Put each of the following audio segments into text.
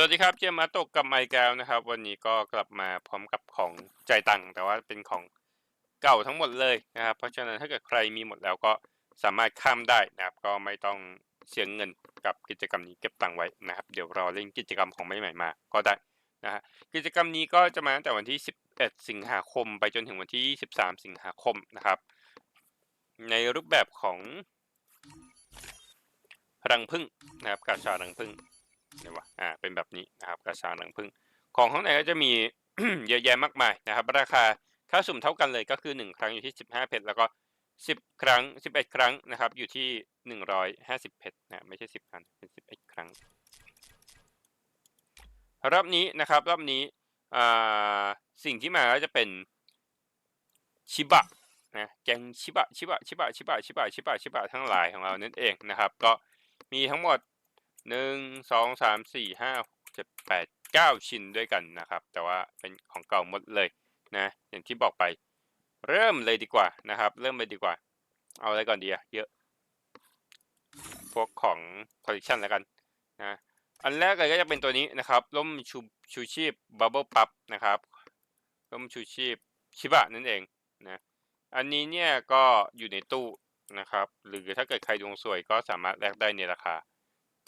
สวัสดีครับ เจมมาตกกับไมค์แก้วนะครับ วันนี้ก็กลับมาพร้อมกับของใจตังแต่ว่าเป็นของเก่าทั้งหมดเลยนะครับ เพราะฉะนั้นถ้าเกิดใครมีหมดแล้วก็สามารถข้ามได้นะครับ ก็ไม่ต้องเสียเงินกับกิจกรรมนี้เก็บตังไว้นะครับ เดี๋ยวรอเล่นกิจกรรมของใหม่ๆมาก็ได้นะฮะกิจกรรมนี้ก็จะมาตั้งแต่วันที่ 11 สิงหาคม ไปจนถึงวันที่23สิงหาคมนะครับ ในรูปแบบของรังผึ้งนะครับกาชารังผึ้ง เนี่ยวะอ่าเป็นแบบนี้นะครับกระชาหนังพึ่ง ของข้างในก็จะมี เยอะแยะมากมายนะครับ ราคาค่าสุ่มเท่ากันเลยก็คือ 1 ครั้งอยู่ที่ 15 เพชรแล้วก็ 10 ครั้ง 11 ครั้งนะครับ อยู่ที่ 150 เพชรนะไม่ใช่ 10 ครั้งเป็น 11 ครั้ง รอบนี้นะครับ รอบนี้อ่าสิ่งที่มาก็จะเป็นชิบะนะแกงชิบะชิบะชิบะชิบะชิบะชิบะชิบะทั้งหลายของเรานั่นเองนะครับ ก็มีทั้งหมด หนึ่งสองสามสี่ห้าเจ็ดแปดเก้าชิ้นด้วยกันนะครับ แต่ว่าเป็นของเก่าหมดเลยนะอย่างที่บอกไป เริ่มเลยดีกว่านะครับ เริ่มเลยดีกว่า เอาอะไรก่อนดีอะเยอะ พวกของคอลเลคชันแล้วกันนะอันแรกเลยก็จะเป็นตัวนี้นะครับร่มชูชูชีพบับเบิลพับนะครับร่มชูชีพชิบะนั่นเองนะอันนี้เนี่ยก็อยู่ในตู้นะครับ หรือถ้าเกิดใครดวงสวยก็สามารถแลกได้ในราคา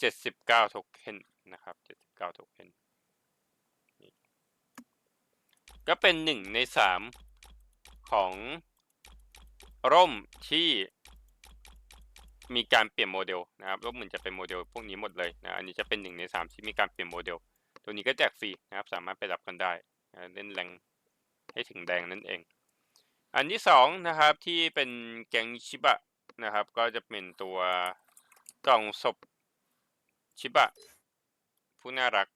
79โทเค็นนะครับ79โทเค็นก็เป็นหนึ่งในสามของร่มที่มีการเปลี่ยนโมเดลนะครับร่มเหมันจะเป็นโมเดลพวกนี้หมดเลยนะอันนี้จะเป็นหนึ่งในสามที่มีการเปลี่ยนโมเดล ตัวนี้ก็แจกฟรีนะครับ สามารถไปรับกันได้เล่นแรงให้ถึงแดงนั่นเอง อันที่สองนะครับที่เป็นแกงชิบะนะครับ ก็จะเป็นตัวกล่องศพ ชิบะ ผู้น่ารัก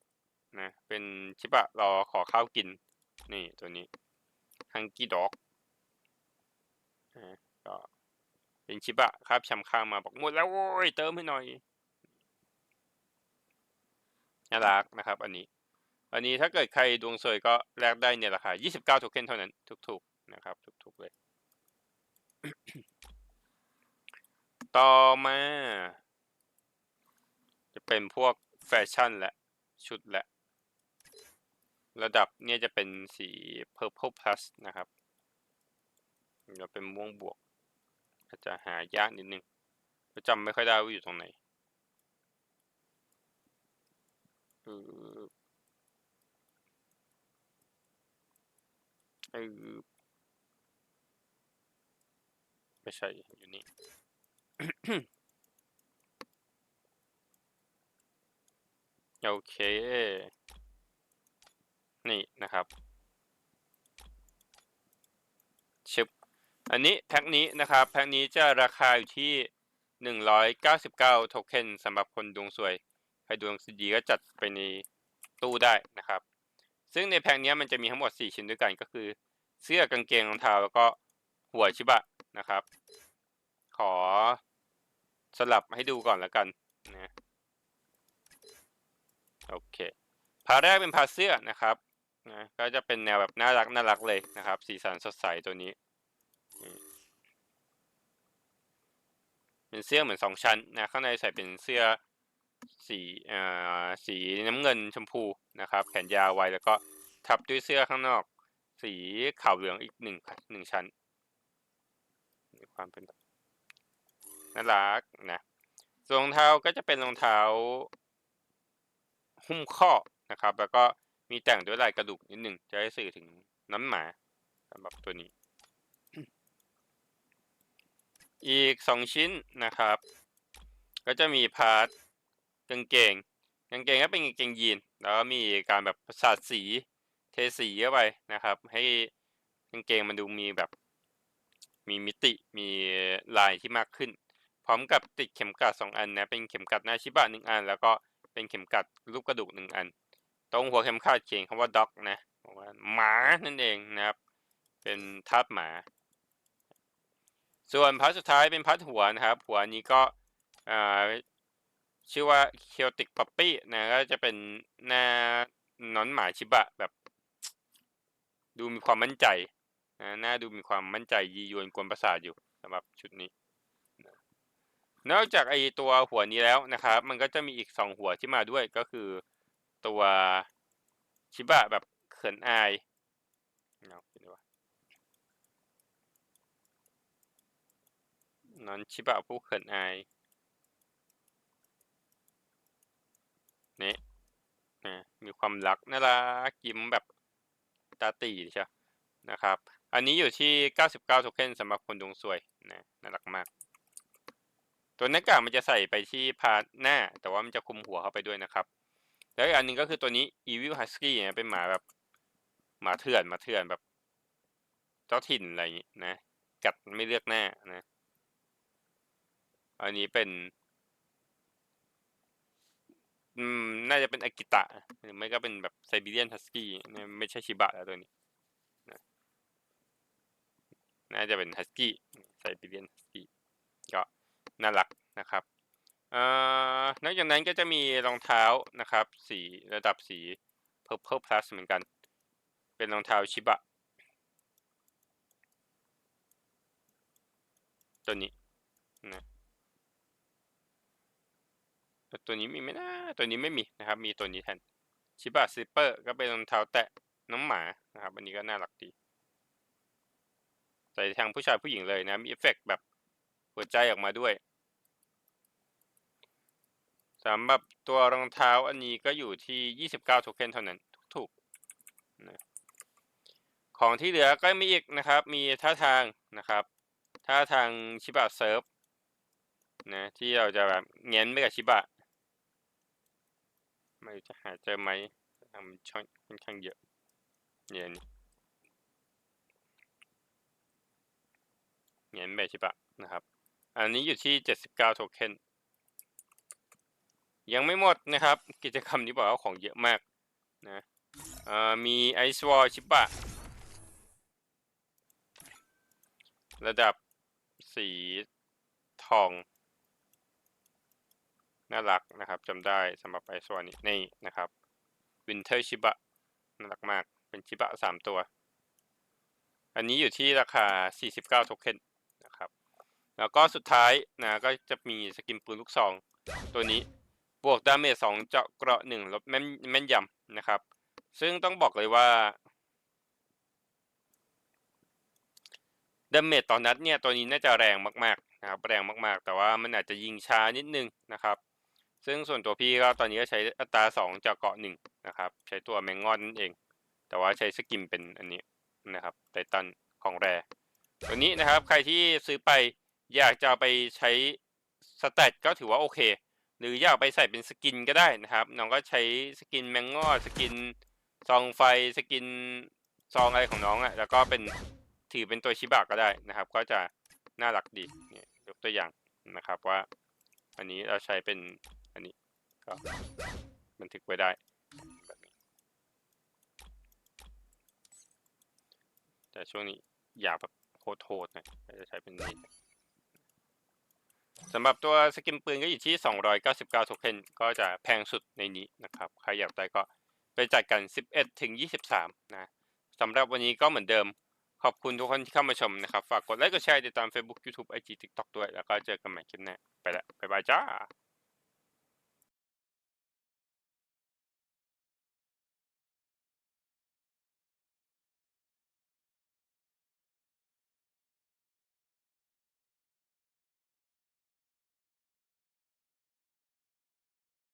นะ เป็นชิบะรอขอข้าวกิน นี่ตัวนี้ฮังกี้ด็อกก็เป็นชิบะครับชำข้างมาบอกหมดแล้วโว้ยเติมให้หน่อยน่ารักนะครับ อันนี้อันนี้ถ้าเกิดใครดวงสวยก็แลกได้ในราคา 29 โทเค็นเท่านั้น ถูกๆนะครับ ถูกๆเลย ต่อมา เป็นพวกแฟชั่นและ ชุดแหละ ระดับเนี่ยจะเป็นสี purple plus นะครับจะเป็นม่วงบวก อาจจะหายากนิดนึงจำไม่ค่อยได้ว่าอยู่ตรงไหนเออเออไม่ใช่อยู่นี่ โอเค นี่นะครับชึบอันนี้แพ็คนี้นะครับแพ็คนี้จะราคาอยู่ที่ 199 โทเค็นสำหรับคนดวงสวย ใครดวงดีก็จัดไปในตู้ได้นะครับ ซึ่งในแพ็คนี้มันจะมีทั้งหมด 4 ชิ้นด้วยกันก็คือ เสื้อกางเกงรองเท้าแล้วก็หัวชิบะนะครับ ขอสลับให้ดูก่อนแล้วกัน โอเคพาแรกเป็นพาเสื้อนะครับนะก็จะเป็นแนวแบบน่ารักน่ารักเลยนะครับ สีสันสดใสตัวนี้ เป็นเสื้อเหมือนสองชั้นนะข้างในใส่เป็นเสื้อสีอ่าสีน้ำเงินชมพูนะครับ แขนยาวไว้แล้วก็ทับด้วยเสื้อข้างนอก สีขาวเหลืองอีกหนึ่งหนึ่งชั้นมีความเป็นน่ารักนะรองเท้าก็จะเป็นรองเท้า หุ้มข้อนะครับ แล้วก็มีแต่งด้วยลายกระดูกนิดหนึ่งจะให้สื่อถึงน้ำหมาสำหรับตัวนี้ อีกสองชิ้นนะครับ ก็จะมีพาร์ทกางเกงกางเกงก็เป็นกางเกงยีน แล้วก็มีการแบบสาดสีเทสีเข้าไปนะครับ ให้กางเกงมันดูมีแบบมีมิติมีลายที่มากขึ้น พร้อมกับติดเข็มกลัดสองอันนะเป็นเข็มกลัดหน้าชิบะหนึ่งอัน แล้วก็ เป็นเข็มกัดรูปกระดูกหนึ่งอัน ตรงหัวเข็มขัดเขียนคำว่าด็อกนะบอกว่าหมานั่นเองนะครับ เป็นทาสหมา ส่วนพาร์ทสุดท้ายเป็นพาร์ทหัวนะครับ หัวนี้ก็ชื่อว่า Celtic Puppy นะก็จะเป็นหน้านอนหมาชิบะแบบ ดูมีความมั่นใจนะหน้าดูมีความมั่นใจยียวนกวนประสาทอยู่สำหรับชุดนี้ นอกจากไอตัวหัวนี้แล้วนะครับ มันก็จะมีอีกสองหัวที่มาด้วยก็คือตัวชิบะแบบเขินอายเอาไปดูว่านอนชิบะผู้เขินอายนี่นะมีความรักน่ารักยิ้มแบบตาตีใช่นะครับ อันนี้อยู่ที่ 99 โทเค็นสำหรับคนดวงสวยนะน่ารักมาก ตัวหน้ากากมันจะใส่ไปที่พาร์ทหน้า แต่ว่ามันจะคุมหัวเข้าไปด้วยนะครับ แล้วอีกอันหนึงก็คือตัวนี้ Evil Husky เนี่ยเป็นหมาแบบหมาเถื่อนหมาเถื่อนแบบเจ้าถิ่นอะไรอย่างงี้นะ กัดไม่เลือกหน้านะ อันนี้เป็น อืม น่าจะเป็นอากิตะ หรือไม่ก็เป็นแบบไซบีเรียนฮัสกี้ไม่ใช่ชิบะแล้วตัวนี้นะน่าจะเป็นฮัสกี้ไซบีเรียนฮัสกี้ น่ารักนะครับอนอกจากนั้นก็จะมีรองเท้านะครับ สีระดับสี Purple Plus เหมือนกัน เป็นรองเท้าชิบะ ตัวนี้นะตัวนี้มีไหมนะตัวนี้ไม่มีนะครับ มีตัวนี้แทนชิบะซิปเปอร์ก็เป็นรองเท้าแตะน้องหมานะครับอันนี้ก็น่ารักดีใส่ทางผู้ชายผู้หญิงเลยนะ มีเอฟเฟกต์แบบ หัวใจออกมาด้วยสำหรับตัวรองเท้าอันนี้ก็อยู่ที่ 29 โทเค็นเท่านั้นถูกๆนะของที่เหลือก็มีอีกนะครับ มีท่าทางนะครับ ท่าทางชิบะเซิร์ฟนะที่เราจะแบบเง้นไปกับชิบะไม่รู้จะหาเจอไหมทำช่องค่อนข้างเยอะเนี่ยนี่เงี้ยแบบชิบะนะครับ อันนี้อยู่ที่ 79 โทเค็น ยังไม่หมดนะครับ กิจกรรมนี้บอกว่าของเยอะมากนะมีไอซ์วอลชิบะระดับสีทอง น่ารักนะครับจำได้สำหรับไอซ์วอลนี้นี่นะครับวินเทอร์ชิบะน่ารักมาก เป็นชิบะสามตัว อันนี้อยู่ที่ราคา 49 โทเค็นนะครับ แล้วก็สุดท้ายนะก็จะมีสกินปืนลูกซอง ตัวนี้บวกดาเมจ2เจาะเกราะ1ลดแม่นแม่นยำนะครับ ซึ่งต้องบอกเลยว่าดาเมจต่อนนัดเนี่ยตัวนี้น่าจะแรงมากๆนะครับแรงมากๆ แต่ว่ามันอาจจะยิงช้านิดนึงนะครับ ซึ่งส่วนตัวพี่ก็ตอนนี้ก็ใช้อัตรา2เจาะเกราะ1นะครับ ใช้ตัวแมงงอนนั่นเอง แต่ว่าใช้สกินเป็นอันนี้นะครับไททันของแรตัวนี้นะครับใครที่ซื้อไป อยากจะไปใช้สเตตก็ถือว่าโอเค หรืออยากไปใส่เป็นสกินก็ได้นะครับน้องก็ใช้สกินแมงงอสกินซองไฟสกินซองอะไรของน้องอะ่ะแล้วก็เป็นถือเป็นตัวชิบะก็ได้นะครับ ก็จะน่ารักดีเนี่ยยกตัวอย่างนะครับว่า อันนี้เราใช้เป็นอันนี้ก็บันทึกไว้ได้แต่ช่วงนี้อย่าแบบโหดๆนะจะใช้เป็นนี้ สำหรับตัวสกินปืนก็อยู่ที่ 299โทเค็นก็จะแพงสุดในนี้นะครับ ใครอยากได้ก็ไปจัดกัน 11 ถึง 23 นะสำหรับวันนี้ก็เหมือนเดิม ขอบคุณทุกคนที่เข้ามาชมนะครับ ฝากกดไลค์กดแชร์ติดตาม Facebook YouTube IG TikTok ด้วย แล้วก็เจอกันใหม่คลิปหน้าไปละบ๊ายบายจ้า